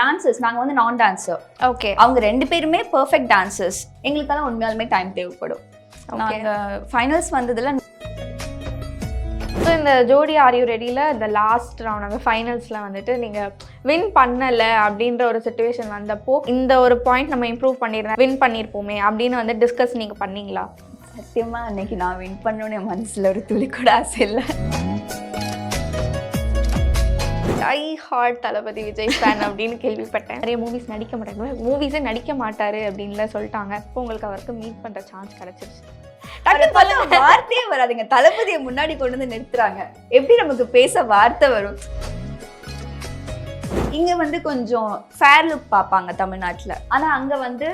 Dancers நாங்க வந்து நான் டான்சர் ஓகே அவங்க ரெண்டு பேருமே பெர்ஃபெக்ட் டான்சர்ஸ் எங்களுக்கெல்லாம் உண்மையாலுமே டைம் தேவைப்படும். நாங்க ஃபைனல்ஸ் வந்ததுல ஸோ இந்த ஜோடி ஆர் யூ ரெடியில் இந்த லாஸ்ட் ரவுண்ட் அந்த ஃபைனல்ஸில் வந்துட்டு நீங்கள் வின் பண்ணலை அப்படின்ற ஒரு சுச்சுவேஷன் வந்தப்போ இந்த ஒரு பாயிண்ட் நம்ம இம்ப்ரூவ் பண்ணியிருந்தேன் வின் பண்ணியிருப்போமே அப்படின்னு வந்து டிஸ்கஸ் நீங்கள் பண்ணீங்களா? சத்தியமா அன்னைக்கு நான் வின் பண்ணணும்னு என் மனசுல ஒரு துளி கூட ஆசை இல்லை. Die hard Thalapathy Vijay fan அப்படின்னு கேள்விப்பட்டேன். நிறைய மூவிஸ் நடிக்க மாட்டாங்க. மூவிஸே நடிக்க மாட்டாரு அப்படின்லாம் சொல்லிட்டாங்க. இப்போ உங்களுக்கு அவருக்கு மீட் பண்ணுற சான்ஸ் கிடச்சிருச்சு. வார்த்தையே வராதுங்க. தளபதியை முன்னாடி கொண்டு வந்து நிறுத்துறாங்க. எப்படி நமக்கு பேச வார்த்தை வரும்? இங்க வந்து கொஞ்சம் ஃபேர் லுக் பார்ப்பாங்க தமிழ்நாட்டுல. ஆனா அங்க வந்து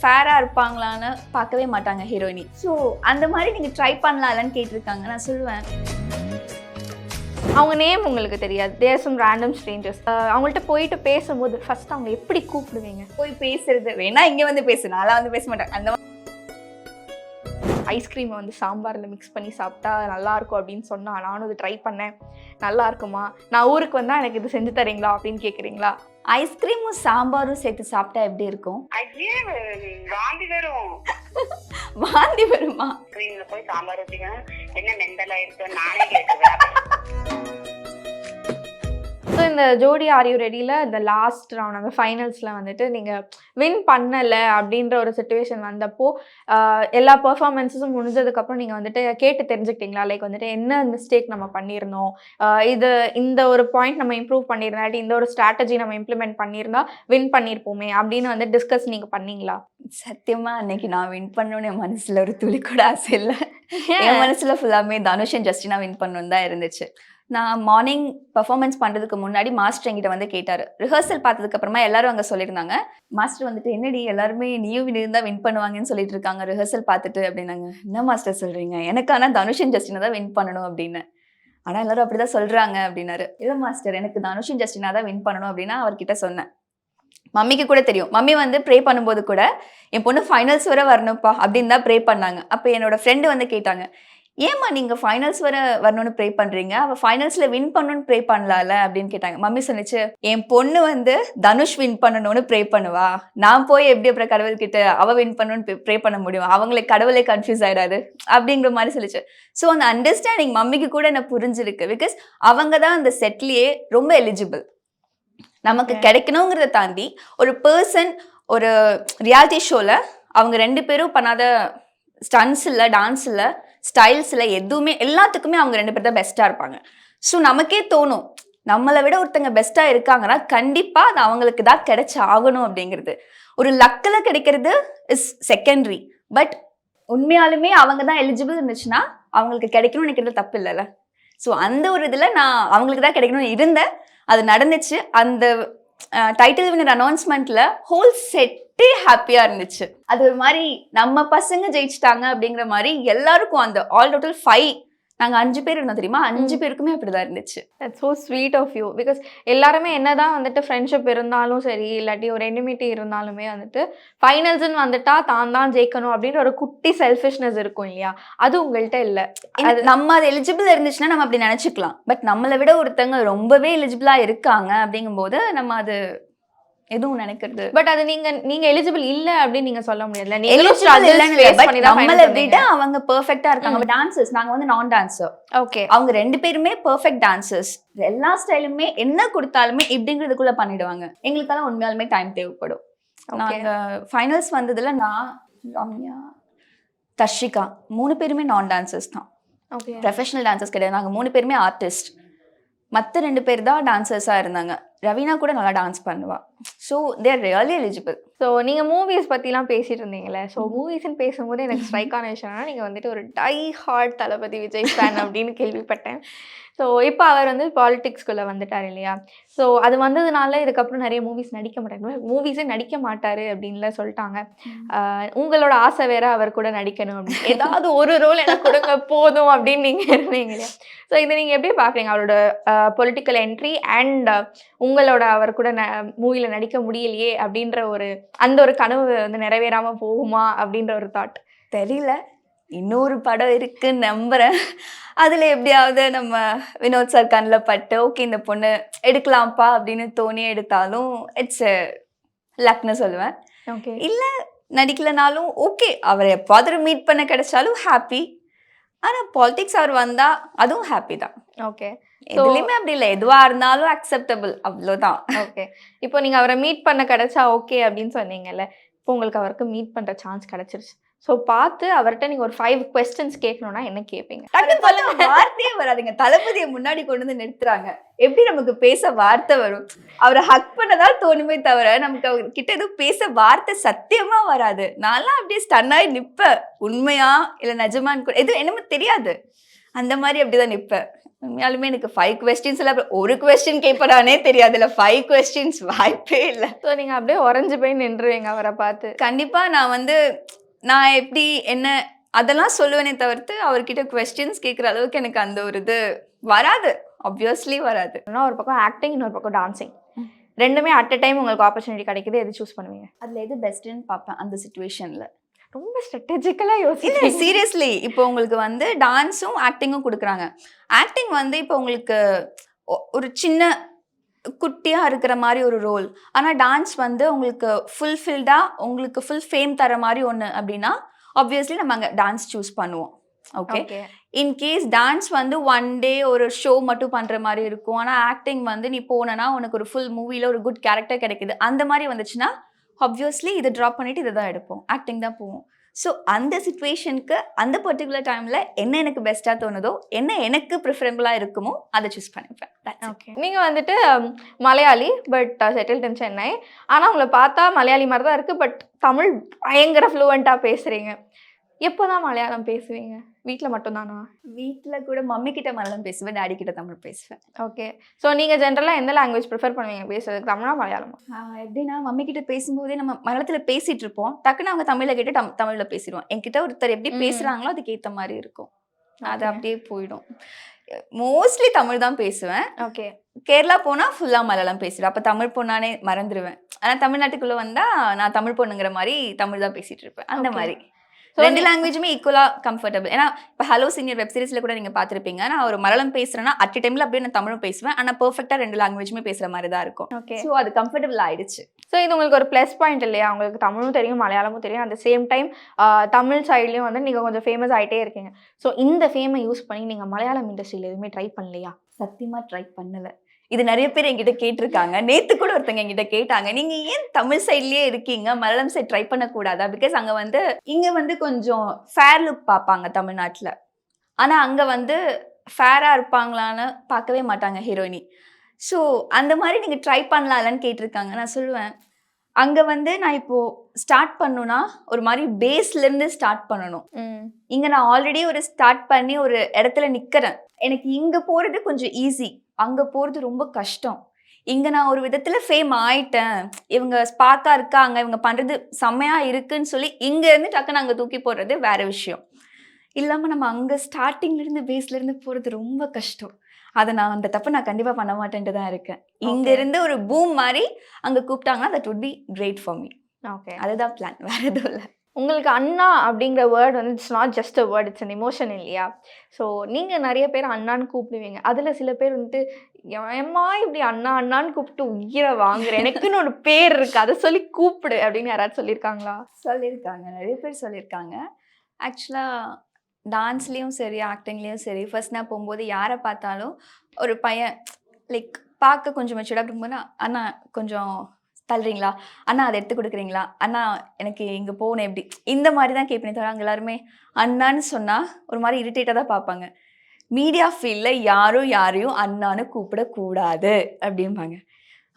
ஃபேரா இருப்பாங்களான்னு பார்க்கவே மாட்டாங்க ஹீரோயினி ஸோ அந்த மாதிரி நீங்க ட்ரை பண்ணலாம்லன்னு கேட்டிருக்காங்க. நான் சொல்லுவேன். அவங்க நேம் உங்களுக்கு தெரியாது. தேர் சம் ரேண்டம் ஸ்ட்ரேஞ்சர்ஸ் அவங்கள்ட்ட போயிட்டு பேசும்போது ஃபர்ஸ்ட் அவங்க எப்படி கூப்பிடுவீங்க? போய் பேசுறது. வேணா இங்க வந்து பேசு. நான்லாம் வந்து பேச மாட்டேன். அந்த ஐஸ்கிரீமை வந்து சாம்பாரில் மிக்ஸ் பண்ணி சாப்பிட்டா நல்லா இருக்கும் அப்படின்னு சொன்னா நானும் இது ட்ரை பண்ணேன். நல்லா இருக்குமா? நான் ஊருக்கு வந்தால் எனக்கு இது செஞ்சு தரீங்களா அப்படின்னு கேட்குறீங்களா ஐஸ்கிரீமும் சாம்பாரும் சேர்த்து சாப்பிட்டா எப்படி இருக்கும்? வாந்தி வரும் வாந்தி வருமா ஸ்க்ரீன்ல போய் சாம்பார் ஊத்திக்கணும் என்ன மெண்டலா இருக்கு நானே கேட்குறேன் ஸோ இந்த ஜோடி ஆர் யூ ரெடியில் இந்த லாஸ்ட் ரவுண்ட் அந்த ஃபைனல்ஸில் வந்துட்டு நீங்கள் வின் பண்ணலை அப்படின்ற ஒரு சுச்சுவேஷன் வந்தப்போ எல்லா பர்ஃபார்மன்ஸஸும் முடிஞ்சதுக்கப்புறம் நீங்கள் வந்துட்டு கேட்டு தெரிஞ்சுக்கிட்டீங்களா? லைக் வந்துட்டு என்ன மிஸ்டேக் நம்ம பண்ணியிருந்தோம் இது இந்த ஒரு பாயிண்ட் நம்ம இம்ப்ரூவ் பண்ணியிருந்தாட்டி இந்த ஒரு ஸ்ட்ராட்டஜி நம்ம இம்ப்ளிமெண்ட் பண்ணியிருந்தா வின் பண்ணியிருப்போமே அப்படின்னு வந்து டிஸ்கஸ் நீங்கள் பண்ணீங்களா? சத்தியமா அன்னைக்கு நான் வின் பண்ணணும்னு என் மனசுல ஒரு துளி கூட ஆசை இல்லை. என் மனசுல ஃபுல்லாமே தனுஷ் அண்ட் ஜஸ்டினா வின் பண்ணணும் தான் இருந்துச்சு. நான் மார்னிங் பெர்ஃபார்மன்ஸ் பண்றதுக்கு முன்னாடி மாஸ்டர் என்கிட்ட வந்து கேட்டாரு. ரிஹர்சல் பார்த்ததுக்கு அப்புறமா எல்லாரும் அங்க சொல்லியிருந்தாங்க. மாஸ்டர் வந்துட்டு என்னடி எல்லாருமே நீயும் இருந்தா வின் பண்ணுவாங்கன்னு சொல்லிட்டு இருக்காங்க. ரிஹர்சல் பார்த்துட்டு அப்படின்னாங்க. என்ன மாஸ்டர் சொல்றீங்க? எனக்கு ஆனா தனுஷ் அண்ட் ஜஸ்டினா தான் வின் பண்ணணும் அப்படின்னு. ஆனா எல்லாரும் அப்படிதான் சொல்றாங்க அப்படின்னாரு. இல்ல மாஸ்டர் எனக்கு தனுஷ் அண்ட் ஜஸ்டினா தான் வின் பண்ணணும் அப்படின்னா அவர்கிட்ட சொன்னேன். மம்மிக்கு கூட தெரியும். மம்மி வந்து ப்ரே பண்ணும்போது கூட என் பொண்ணு ஃபைனல்ஸ் வரை வரணும்ப்பா அப்படின்னு தான் ப்ரே பண்ணாங்க. அப்போ என்னோட ஃப்ரெண்டு வந்து கேட்டாங்க ஏம்மா நீங்கள் ஃபைனல்ஸ் வரை வரணும்னு ப்ரே பண்ணுறீங்க அவள் ஃபைனல்ஸில் வின் பண்ணணும்னு ப்ரே பண்ணலாம்ல? அப்படின்னு கேட்டாங்க. மம்மி சொன்னிச்சு என் பொண்ணு வந்து தனுஷ் வின் பண்ணணும்னு ப்ரே பண்ணுவா. நான் போய் எப்படி அப்புறம் கடவுள்கிட்ட அவள் வின் பண்ணணும்னு ப்ரே பண்ண முடியும்? அவங்களுக்கு கடவுளே கன்ஃபியூஸ் ஆயிடாது அப்படிங்கிற மாதிரி சொல்லிச்சு. ஸோ அந்த அண்டர்ஸ்டாண்டிங் மம்மிக்கு கூட எனக்கு புரிஞ்சிருக்கு. பிகாஸ் அவங்க தான் அந்த செட்லேயே ரொம்ப எலிஜிபிள் நமக்கு. கிடைக்கணுங்கிறத தாண்டி ஒரு பர்சன் ஒரு ரியாலிட்டி ஷோவில் அவங்க ரெண்டு பேரும் பண்ணாத ஸ்டன்ஸ் இல்லை டான்ஸ் இல்லை ஸ்டைல்ஸ் இல்லை எதுவுமே எல்லாத்துக்குமே அவங்க ரெண்டு பேர் தான் பெஸ்ட்டாக இருப்பாங்க. ஸோ நமக்கே தோணும் நம்மளை விட ஒருத்தங்க பெஸ்ட்டாக இருக்காங்கன்னா கண்டிப்பாக அது அவங்களுக்கு தான் கிடைச்சி ஆகணும் அப்படிங்கிறது. ஒரு லக்கில் கிடைக்கிறது இஸ் செகண்டரி பட் உண்மையாலுமே அவங்க தான் எலிஜிபிள் இருந்துச்சுன்னா அவங்களுக்கு கிடைக்கணும்னு நினைக்கிறது தப்பு இல்லைல்ல. ஸோ அந்த ஒரு இதில் நான் அவங்களுக்கு தான் கிடைக்கணும்னு இருந்தேன். அது நடந்துச்சு. அந்த டைட்டில் வினர் அனௌன்ஸ்மெண்ட்ல ஹோல் செட்டே ஹாப்பியா இருந்துச்சு. அது ஒரு மாதிரி நம்ம பசங்க ஜெயிச்சிட்டாங்க அப்படிங்கிற மாதிரி எல்லாருக்கும் அந்த ஆல் டோட்டல் ஃபைவ் நாங்க அஞ்சு பேர் இருந்தோம் தெரியுமா? அஞ்சு பேருக்குமே அப்படிதான் இருந்துச்சு. That's so sweet of you because எல்லாருமே என்னதான் வந்துட்டு ஃப்ரெண்ட்ஷிப் இருந்தாலும் சரி இல்லாட்டி ஒரு எனிமிட்டி இருந்தாலுமே வந்துட்டு ஃபைனல்ஸ்னு வந்துட்டா தான் தான் ஜெயிக்கணும் அப்படின்ற ஒரு குட்டி செல்ஃபிஷ்னஸ் இருக்கும் இல்லையா? அது உங்கள்கிட்ட இல்லை. அது நம்ம அது எலிஜிபிள் இருந்துச்சுன்னா நம்ம அப்படி நினைச்சுக்கலாம். பட் நம்மளை விட ஒருத்தங்க ரொம்பவே எலிஜிபிளா இருக்காங்க அப்படிங்கும்போது நம்ம அது எதுவும் நினைக்கிறது. பட் அது நீங்க நீங்க எலிஜிபிள் இல்ல அப்படின்னு நீங்க சொல்ல தான் நம்மளை விட. அவங்க பெர்ஃபெக்டா இருக்காங்க. டான்சர்ஸ் நாங்க வந்து நான் டான்சர் ஓகே அவங்க ரெண்டு பேருமே பெர்ஃபெக்ட் டான்சர்ஸ் எல்லா ஸ்டைலுமே என்ன கொடுத்தாலுமே இப்படிங்கிறதுக்குள்ள பண்ணிடுவாங்க. எங்களுக்கெல்லாம் உண்மையாலுமே டைம் தேவைப்படும். நாங்க ஃபைனல்ஸ் வந்ததுல நான் ரம்யா தர்ஷிகா மூணு பேருமே நான் டான்சர்ஸ் தான். ஓகே ப்ரொஃபஷனல் டான்சர்ஸ் கிடையாது. நாங்கள் மூணு பேருமே ஆர்டிஸ்ட் மற்ற ரெண்டு பேர் தான் டான்சர்ஸாக இருந்தாங்க. ரவீனா கூட நல்லா டான்ஸ் பண்ணுவா. So there really eligible so நீங்கள் மூவிஸ் பற்றிலாம் பேசிட்டு இருந்தீங்களே ஸோ மூவிஸ்ன்னு பேசும்போது எனக்கு ஸ்ட்ரைக் ஆன விஷயம்னா நீங்கள் வந்துட்டு ஒரு die hard Thalapathy Vijay fan அப்படின்னு கேள்விப்பட்டேன். ஸோ இப்போ அவர் வந்து பாலிடிக்ஸ்குள்ளே வந்துட்டார் இல்லையா? ஸோ அது வந்ததுனால இதுக்கப்புறம் நிறைய மூவிஸ் நடிக்க மாட்டாங்க மூவிஸே நடிக்க மாட்டாரு அப்படின்லாம் சொல்லிட்டாங்க. உங்களோட ஆசை வேற அவர் கூட நடிக்கணும் அப்படின்னு ஏதாவது ஒரு ரோல் எனக்கு கொடுங்க போதும் அப்படின்னு நீங்கள் இருந்தீங்க இல்லையா? ஸோ இதை நீங்கள் எப்படி பார்க்குறீங்க அவரோட பொலிட்டிக்கல் என்ட்ரி அண்ட் உங்களோட அவர் கூட ந மூவியில் நடிக்க முடியலையே அப்படின்ற ஒரு அந்த ஒரு கனவு வந்து நிறைவேறாம போகுமா அப்படின்ற ஒரு தாட் தெரியல. இன்னொரு படம் இருக்குன்னு நம்புறேன். அதுல எப்படியாவது நம்ம வினோத் சார் கண்ணில் பட்டு ஓகே இந்த பொண்ணு எடுக்கலாம்ப்பா அப்படின்னு தோணி எடுத்தாலும் இட்ஸ் லக்னு சொல்லுவேன். ஓகே இல்ல நடிக்கலனாலும் ஓகே அவரை எப்பாவது மீட் பண்ண கிடைச்சாலும் ஹாப்பி ஆனா பாலிடிக்ஸ் அவர் வந்தா அதுவும் ஹாப்பி தான். ஓகே எதுலையுமே அப்படி இல்லை. எதுவா இருந்தாலும் அக்செப்டபிள் அவ்வளோதான் ஓகே இப்போ நீங்க அவரை மீட் பண்ண கிடைச்சா ஓகே அப்படின்னு சொன்னீங்கல்ல இப்போ உங்களுக்கு அவருக்கு மீட் பண்ற சான்ஸ் கிடைச்சிருச்சு. ஸோ பார்த்து அவர்கிட்ட நீங்க ஒரு ஃபைவ் கொஸ்டின்ஸ் கேட்கணும்னா என்ன கேட்பீங்க டக்குன்னு பார்த்தா வார்த்தையே வராதுங்க. தளபதியை முன்னாடி கொண்டு வந்து நிறுத்துறாங்க. எப்படி நமக்கு பேச வார்த்தை வரும்? அவரை ஹக் பண்ணதா தோணுமே தவிர நமக்கு அவர் கிட்ட எதுவும் பேச வார்த்தை சத்தியமா வராது. நான்லாம் அப்படியே ஸ்டன்னாகி நிப்பேன். உண்மையா இல்ல நிஜமான்னு கூட எதுவும் என்னமோ தெரியாது. அந்த மாதிரி அப்படிதான் நிப்பேன். உண்மையாலுமே எனக்கு ஃபைவ் கொஸ்டின்ஸ் எல்லாம் அப்படி ஒரு கொஸ்டின் கேட்படானே தெரியாது இல்ல ஃபைவ் கொஸ்டின்ஸ் வாய்ப்பே இல்லை. ஸோ நீங்க அப்படியே உறைஞ்சு போய் நின்றுவீங்க அவரை பார்த்து. கண்டிப்பா நான் வந்து நான் எப்படி என்ன அதெல்லாம் சொல்லுவேனே தவிர்த்து அவர்கிட்ட கொஸ்டின்ஸ் கேட்குற அளவுக்கு எனக்கு அந்த ஒரு இது வராது. ஆப்வியஸ்லி வராது. ஒரு பக்கம் ஆக்டிங் இன்னொரு பக்கம் டான்சிங் ரெண்டுமே அட் அ டைம் உங்களுக்கு ஆப்பர்ச்சுனிட்டி கிடைக்குது. எது சூஸ் பண்ணுவீங்க? அதுல எது பெஸ்ட்னு பார்ப்பேன் அந்த சுச்சுவேஷன்ல ரொம்ப ஸ்ட்ராட்டஜிக்கலா இல்ல யோசிச்சு சீரியஸ்லி இப்போ உங்களுக்கு வந்து டான்ஸும் ஆக்டிங்கும் கொடுக்குறாங்க. ஆக்டிங் வந்து இப்போ உங்களுக்கு ஒ- ஒரு சின்ன குட்டியா இருக்கிற மாதிரி ஒரு ரோல் ஆனா டான்ஸ் வந்து உங்களுக்கு ஃபுல்ஃபில்டா உங்களுக்கு ஃபுல் ஃபேம் தர மாதிரி ஒன்று அப்படின்னா ஆப்வியஸ்லி நம்ம அங்கே டான்ஸ் சூஸ் பண்ணுவோம். ஓகே இன்கேஸ் டான்ஸ் வந்து ஒன் டே ஒரு ஷோ மட்டும் பண்ற மாதிரி இருக்கும். ஆனா ஆக்டிங் வந்து நீ போனனா உனக்கு ஒரு ஃபுல் மூவில ஒரு குட் கேரக்டர் கிடைக்குது. அந்த மாதிரி வந்துச்சுன்னா ஆப்வியஸ்லி இதை ட்ராப் பண்ணிட்டு இதை தான் எடுப்போம். ஆக்டிங் தான் போவோம். ஸோ அந்த சுச்சுவேஷனுக்கு அந்த பர்டிகுலர் டைம்ல என்ன எனக்கு பெஸ்ட்டாக தோணுதோ என்ன எனக்கு ப்ரிஃபரபிளாக இருக்குமோ அதை சூஸ் பண்ணிப்பேன். ஓகே நீங்கள் வந்துட்டு Malayali but settled in Chennai. ஆனால் உங்களை பார்த்தா மலையாளி மாதிரி தான் இருக்கு பட் தமிழ் பயங்கர ஃப்ளூவெண்ட்டாக பேசுறீங்க. எப்போதான் மலையாளம் பேசுவீங்க? வீட்ல மட்டும்தானா? வீட்ல கூட மம்மி கிட்ட மலையாளம் பேசுவேன் டாடி கிட்ட தமிழ் பேசுவேன். ஓகே. ஸோ நீங்க ஜென்ரலா எந்த லாங்குவேஜ் ப்ரிஃபர் பண்ணுவீங்க? பேசுறதுக்கு தமிழா மலையாளமா? எப்படின்னா மம்மி கிட்ட பேசும்போதே நம்ம மலையாளத்துல பேசிட்டு இருப்போம். டக்குன்னு அவங்க தமிழ்ல கேட்டு டம் தமிழ்ல பேசிடுவோம் என்கிட்ட ஒருத்தர் எப்படி ம். பேசுறாங்களோ அதுக்கு ஏத்த மாதிரி இருக்கும். அது. அப்படியே போயிடும். மோஸ்ட்லி தமிழ் தான் பேசுவேன். ஓகே. கேரளா போனா ஃபுல்லா மலையாளம் பேசுவேன் அப்ப தமிழ் பொண்ணானே மறந்துடுவேன் ஆனா தமிழ்நாட்டுக்குள்ள வந்தா நான் தமிழ் பொண்ணுங்கிற மாதிரி தமிழ் தான் பேசிட்டு இருப்பேன். அந்த. மாதிரி. ரெண்டு லாங்குவேஜுமே ஈக்குவலா கம்ஃபர்டபுள் ஏன்னா இப்போ ஹலோ சீனியர் வெப் சீரிஸ்ல கூட நீங்க பார்த்திருப்பீங்க. நான் ஒரு மலையாளம் பேசுறேன்னா அட் டைம்ல அப்படியே நான் தமிழும் பேசுவேன். ஆனா பெர்ஃபெக்ட்டா ரெண்டு லாங்குவேஜுமே பேசுற மாதிரி தான் இருக்கும். ஓகே ஸோ அது கம்ஃபர்டபுள் ஆயிடுச்சு. ஸோ இது உங்களுக்கு ஒரு ப்ளஸ் பாயிண்ட் இல்லையா? உங்களுக்கு தமிழும் தெரியும் மலையாளமும் தெரியும். அந்த சேம் டைம் தமிழ் சைட்லேயும் வந்து நீங்கள் கொஞ்சம் ஃபேமஸ் ஆகிட்டே இருக்கீங்க. ஸோ இந்த ஃபேமை யூஸ் பண்ணி நீங்கள் மலையாளம் இண்டஸ்ட்ரியில் எதுவுமே ட்ரை பண்ணலையா? சத்தியமா ட்ரை பண்ணல. இது நிறைய பேர் என்கிட்ட கேட்டிருக்காங்க. நேத்து கூட ஒருத்தங்க என்கிட்ட கேட்டாங்க நீங்க ஏன் தமிழ் சைட்லயே இருக்கீங்க? மலையாளம் சைட் ட்ரை பண்ணக்கூடாதா? பிகாஸ் அங்க வந்து இங்க வந்து கொஞ்சம் ஃபேர் லுக் பார்ப்பாங்க தமிழ்நாட்டுல. ஆனா அங்க வந்து ஃபேரா இருப்பாங்களான்னு பார்க்கவே மாட்டாங்க ஹீரோயினி ஸோ அந்த மாதிரி நீங்க ட்ரை பண்ணலாம்லன்னு கேட்டிருக்காங்க. நான் சொல்லுவேன் அங்க வந்து நான் இப்போ ஸ்டார்ட் பண்ணணும்னா ஒரு மாதிரி பேஸ்ல இருந்து ஸ்டார்ட் பண்ணணும் இங்க நான் ஆல்ரெடி ஒரு ஸ்டார்ட் பண்ணி ஒரு இடத்துல நிக்கிறேன். எனக்கு இங்க போறது கொஞ்சம் ஈஸி அங்க போறது ரொம்ப கஷ்டம். இங்க நான் ஒரு விதத்துல ஃபேம் ஆயிட்டேன். இவங்க ஸ்பார்க்கா இருக்காங்க. இவங்க பண்றது செம்மையா இருக்குன்னு சொல்லி இங்க இருந்து டக்குன்னு அங்க தூக்கி போடுறது வேற விஷயம். இல்லாம நம்ம அங்க ஸ்டார்டிங்ல இருந்து பேஸ்ல இருந்து போறது ரொம்ப கஷ்டம். அதை நான் அந்த தப்பு நான் கண்டிப்பா பண்ண மாட்டேன்ட்டு தான் இருக்கேன். இங்க Okay. இருந்து ஒரு பூம் மாதிரி அங்க கூப்பிட்டாங்கன்னா that would be great for me okay அதுதான் பிளான் வேற எதுவும் இல்லை. உங்களுக்கு அண்ணா அப்படிங்கிற வேர்ட் வந்து it's not just a word it's an emotion இல்லையா? ஸோ நீங்கள் நிறைய பேர் அண்ணான்னு கூப்பிடுவீங்க. அதில் சில பேர் வந்துட்டு ஏம்மா இப்படி அண்ணா அண்ணான்னு கூப்பிட்டு உயிரை வாங்குற? எனக்குன்னு ஒரு பேர் இருக்கு. அதை சொல்லி கூப்பிடு அப்படின்னு யாராவது சொல்லியிருக்காங்களா? சொல்லியிருக்காங்க. நிறைய பேர் சொல்லியிருக்காங்க. ஆக்சுவலாக டான்ஸ்லேயும் சரி ஆக்டிங்லேயும் சரி ஃபர்ஸ்ட் நான் போகும்போது யாரை பார்த்தாலும் ஒரு பையன் லைக் பார்க்க கொஞ்சம் மெச்சூர்டாக இருக்கும்போது அண்ணா கொஞ்சம் தள்ளுறீங்களா? அண்ணா அதை எடுத்து கொடுக்குறீங்களா? அண்ணா எனக்கு இங்கே போகணும் எப்படி? இந்த மாதிரி தான் கேட்பேனே தவிர அங்கே எல்லாருமே அண்ணான்னு சொன்னால் ஒரு மாதிரி இரிட்டேட்டாக தான் பார்ப்பாங்க. மீடியா ஃபீல்டில் யாரும் யாரையும் அண்ணான்னு கூப்பிடக்கூடாது அப்படிம்பாங்க.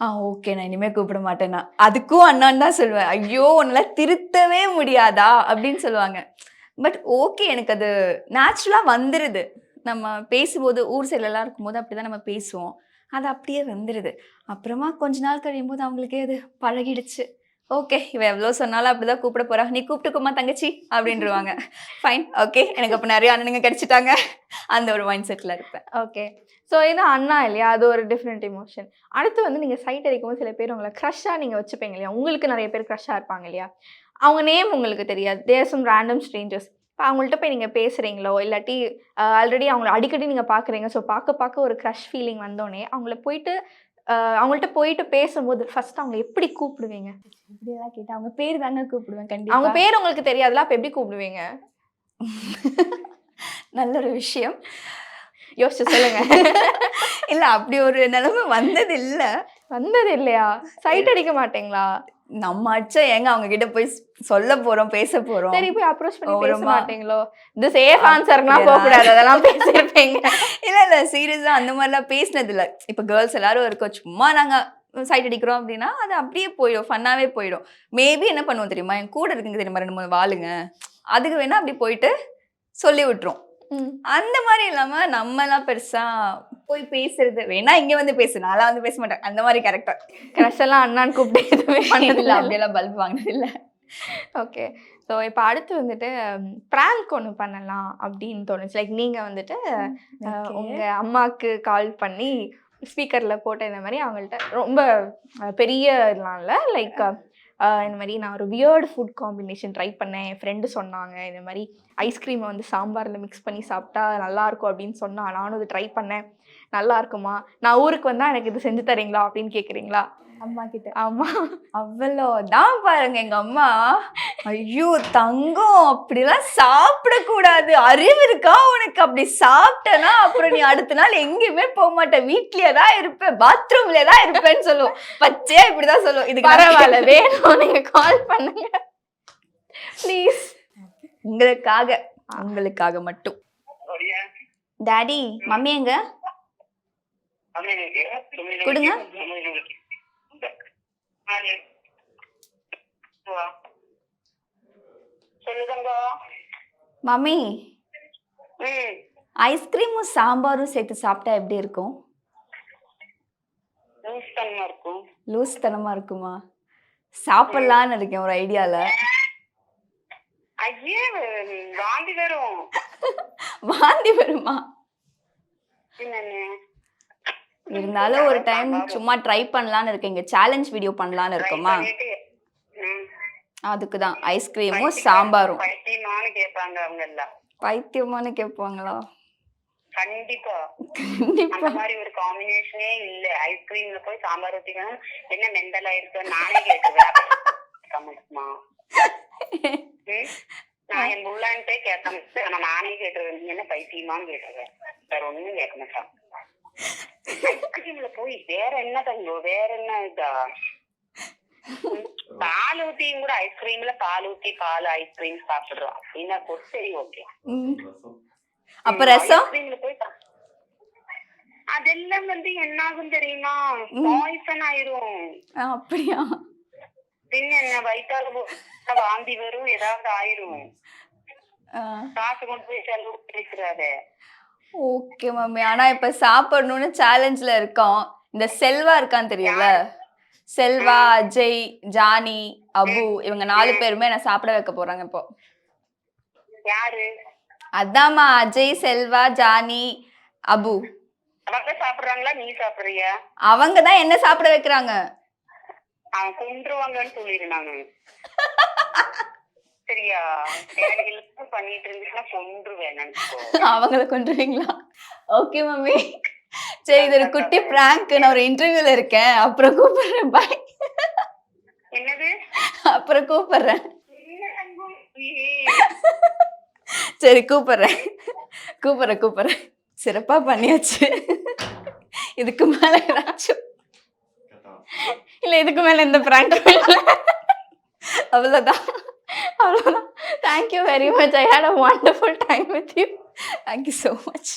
ஆ ஓகே நான் இனிமேல் கூப்பிட மாட்டேன்னா. அதுக்கும் அண்ணான்னு தான் சொல்லுவேன். ஐயோ உன்னால் திருத்தவே முடியாதா? அப்படின்னு சொல்லுவாங்க. பட் ஓகே எனக்கு அது நேச்சுரலாக வந்துடுது நம்ம பேசும்போது ஊர் சைட்லலாம் இருக்கும்போது அப்படி தான் நம்ம பேசுவோம். அது அப்படியே வந்துடுது அப்புறமா கொஞ்ச நாள் கழியும் போது அவங்களுக்கே அது பழகிடுச்சு. ஓகே இவன் எவ்வளோ சொன்னாலும் அப்படிதான் கூப்பிட போறா. நீ கூப்பிட்டுக்குமா தங்கச்சி அப்படின்றவாங்க ஃபைன் ஓகே. எனக்கு அப்போ நிறைய அண்ணனுங்க கிடைச்சிட்டாங்க. அந்த ஒரு மைண்ட் செட்டில் இருப்பேன். ஓகே. ஸோ இது அண்ணா இல்லையா? அது ஒரு டிஃப்ரெண்ட் எமோஷன் அடுத்து வந்து நீங்கள் சைட் அடிக்கும்போது சில பேர் உங்களை க்ரஷ்ஷாக நீங்கள் வச்சுப்பீங்க இல்லையா? உங்களுக்கு நிறைய பேர் க்ரஷ்ஷாக இருப்பாங்க இல்லையா? அவங்க நேம் உங்களுக்கு தெரியாது. தேர் சம் ரேண்டம் ஸ்ட்ரேஞ்சர்ஸ் இப்போ அவங்கள்ட்ட போய் நீங்கள் பேசுகிறீங்களோ இல்லாட்டி ஆல்ரெடி அவங்கள அடிக்கடி நீங்கள் பார்க்குறீங்க ஸோ பார்க்க பார்க்க ஒரு க்ரஷ் ஃபீலிங் வந்தோடனே அவங்கள போயிட்டு அவங்கள்ட்ட போயிட்டு பேசும்போது ஃபர்ஸ்ட் அவங்க எப்படி கூப்பிடுவீங்க? இப்படியெல்லாம் கேட்டா அவங்க பேர் தாங்க கூப்பிடுவேன் அவங்க கண்டிப்பா பேர் உங்களுக்கு தெரியாதுல அப்போ எப்படி கூப்பிடுவீங்க? நல்ல ஒரு விஷயம். யோசிச்சு சொல்லுங்க. இல்ல அப்படி ஒரு நிலைமை வந்தது இல்ல வந்தது இல்லையா சைட் அடிக்க மாட்டீங்களா? நம்ம அடிச்சா ஏங்க அவங்க கிட்ட போய் சொல்ல போறோம் பேச போறோம்? சரி போய் அப்ரோச் பண்ணி பேச. மாட்டீங்களோ? இது சேஃப் ஆன்சர்லாம் போக கூடாது அதெல்லாம் பேசியிருப்பீங்க இல்ல இல்ல சீரியஸா அந்த மாதிரிலாம் பேசினது இல்ல இப்ப கேர்ள்ஸ் எல்லாரும் இருக்கோம் சும்மா நாங்க சைட் அடிக்கிறோம் அப்படின்னா அது அப்படியே போயிடும் ஃபன்னாவே போயிடும். மேபி என்ன பண்ணுவோம் தெரியுமா? என் கூட இருக்குங்க தெரியுமா? ரெண்டு மூணு வாளுங்க. அதுக்கு வேணா அப்படி போயிட்டு சொல்லி விட்டுரும். அந்த மாதிரி இல்லாம நம்ம எல்லாம் பெருசா போய் பேசுறது. வேணா இங்க வந்து பேசு. நான்லாம் வந்து பேச மாட்டேன். அந்த மாதிரி கேரக்டர் க்ரஷ் எல்லாம் அண்ணான்னு கூப்பிட்டு எதுவுமே இல்ல. பண்ணதில்ல அப்படியெல்லாம் பல்ப் வாங்கினது இல்ல ஓகே ஸோ இப்போ அடுத்து வந்துட்டு ப்ராங்க் ஒன்று பண்ணலாம் அப்படின்னு தோணுச்சு. லைக் நீங்கள் வந்துட்டு அஹ், உங்க அம்மாவுக்கு கால் பண்ணி ஸ்பீக்கரில் போட்ட இந்த மாதிரி அவங்கள்ட்ட ரொம்ப பெரிய இதெல்லாம் இல்லை? லைக் இந்த மாதிரி நான் ஒரு வியர்டு ஃபுட் காம்பினேஷன் ட்ரை பண்ணேன். என் ஃப்ரெண்டு சொன்னாங்க இந்த மாதிரி ஐஸ்கிரீமை வந்து சாம்பாரில் மிக்ஸ் பண்ணி சாப்பிட்டா நல்லா இருக்கும் அப்படின்னு சொன்னால் நானும் இது ட்ரை பண்ணேன். நல்லா இருக்குமா? நான் ஊருக்கு வந்தால் எனக்கு இது செஞ்சு தரீங்களா அப்படின்னு கேட்குறீங்களா அம்மா கிட்ட ஆமாம் அவ்வளோதான் பாருங்க எங்க அம்மா. ஐயோ தங்கம் அப்படிலாம் சாப்பிடக்கூடாது. அறிவு இருக்கா உனக்கு? அப்படி சாப்பிட்டனா அப்புறம் நீ அடுத்த நாள் எங்கேயுமே போக மாட்ட. வீட்லயே தான் இருப்ப பாத்ரூம்ல தான் இருப்பேன்னு சொல்லுவோம். பச்சையா இப்படிதான் சொல்லுவோம். இதுக்கு பரவாயில்ல வேணும் நீங்கள் கால் பண்ணுங்க. ப்ளீஸ் உங்களுக்காக உங்களுக்காக மட்டும்? டாடி மம்மி எங்க? கொடுங்க. அம்மையினுக்கு. இந்த. ஆளு. வா. சொல்லு தங்கம். மம்மி. ஐஸ்கிரீமும் சாம்பாரும் சேர்த்து சாப்பிட்டா எப்படி இருக்கும் லூஸ்தனமா இருக்கும் லூஸ் தனமா இருக்குமா சாப்பிடலான்னு இருக்கேன் ஒரு ஐடியால ஐயே வாந்தி வரும் வாந்தி வருமா என்னன்னு இருந்தாலும் ஒரு டைம் சும்மா ட்ரை பண்ணலான்னு இருக்கேன். இங்க சேலஞ்ச் வீடியோ பண்ணலான்னு இருக்கோமா? அதுக்கு தான் ஐஸ்கிரீமும் சாம்பாரும். பைத்தியமானு கேட்பாங்க அவங்க எல்லாம். பைத்தியமானு கேட்பாங்களா? கண்டிப்பா. அந்த மாதிரி ஒரு காம்பினேஷனே இல்ல. ஐஸ்கிரீம்ல போய் சாம்பார் ஊத்திக்கணும். என்ன மெண்டலா இருக்கு? நானே கமெண்ட்மா நான் என் புள்ளான்ட்டே கேட்க ஆனா நானே கேட்டுருவேன். என்ன பைத்தியமான்னு கேட்டுருவேன் வேற ஒண்ணும் கேட்க மாட்டான். ஐஸ்கிரீம்ல போய் வேற என்ன தங்கோ? வேற என்ன இதா? பால் ஊத்தியும் கூட ஐஸ்கிரீம்ல பால் ஊத்தி பால் ஐஸ்கிரீம் சாப்பிடுறோம் அப்படின்னா கூட சரி ஓகே. அப்ப ரசம்? ஐஸ்கிரீம்ல போய் அதெல்லாம் வந்து என்ன ஆகும் தெரியுமா பாய்சன் ஆயிரும். அப்படியா? பின்ன என்ன வயிற்றால வாந்தி வரும் ஏதாவது ஆயிரும். காசு கொண்டு போய் செலவு பண்ணிக்கிறாத ஓகே மம்மி ஆனா இப்ப சாப்பிடணும்னு சேலஞ்ச்ல இருக்கோம். இந்த செல்வா இருக்கான்னு தெரியல செல்வா அஜய் ஜானி அபு இவங்க நாலு பேருமே நான் சாப்பிட வைக்க போறாங்க இப்போ. யாரு? அதாம்மா அஜய் செல்வா ஜானி அபு. அவங்க சாப்பிடுறாங்களா? நீ சாப்பிடுறியா? அவங்க தான் என்ன சாப்பிட வைக்கிறாங்க? அவன் கொன்றுவாங்கன்னு சொல்லிடு நானு சரியா? பண்ணிட்டு இருந்துச்சுன்னா கொன்றுவேன் அவங்கள கொண்டுருவீங்களா ஓகே மம்மி சரி இது ஒரு குட்டி பிராங்க் நான் ஒரு இன்டர்வியூல இருக்கேன். அப்புறம் கூப்பிடுறேன். பாய் என்னது? அப்புறம் கூப்பிடுறேன்? சரி கூப்பிடுறேன். கூப்பிடுறேன் கூப்பிடுறேன். சிறப்பா பண்ணியாச்சு. இதுக்கு மேல ஏதாச்சும். இல்லை இதுக்கு மேலே எந்த ப்ராங்க் அவ்வளவுதான். அவ்வளோதான் thank you very much I had a wonderful time with you thank you so much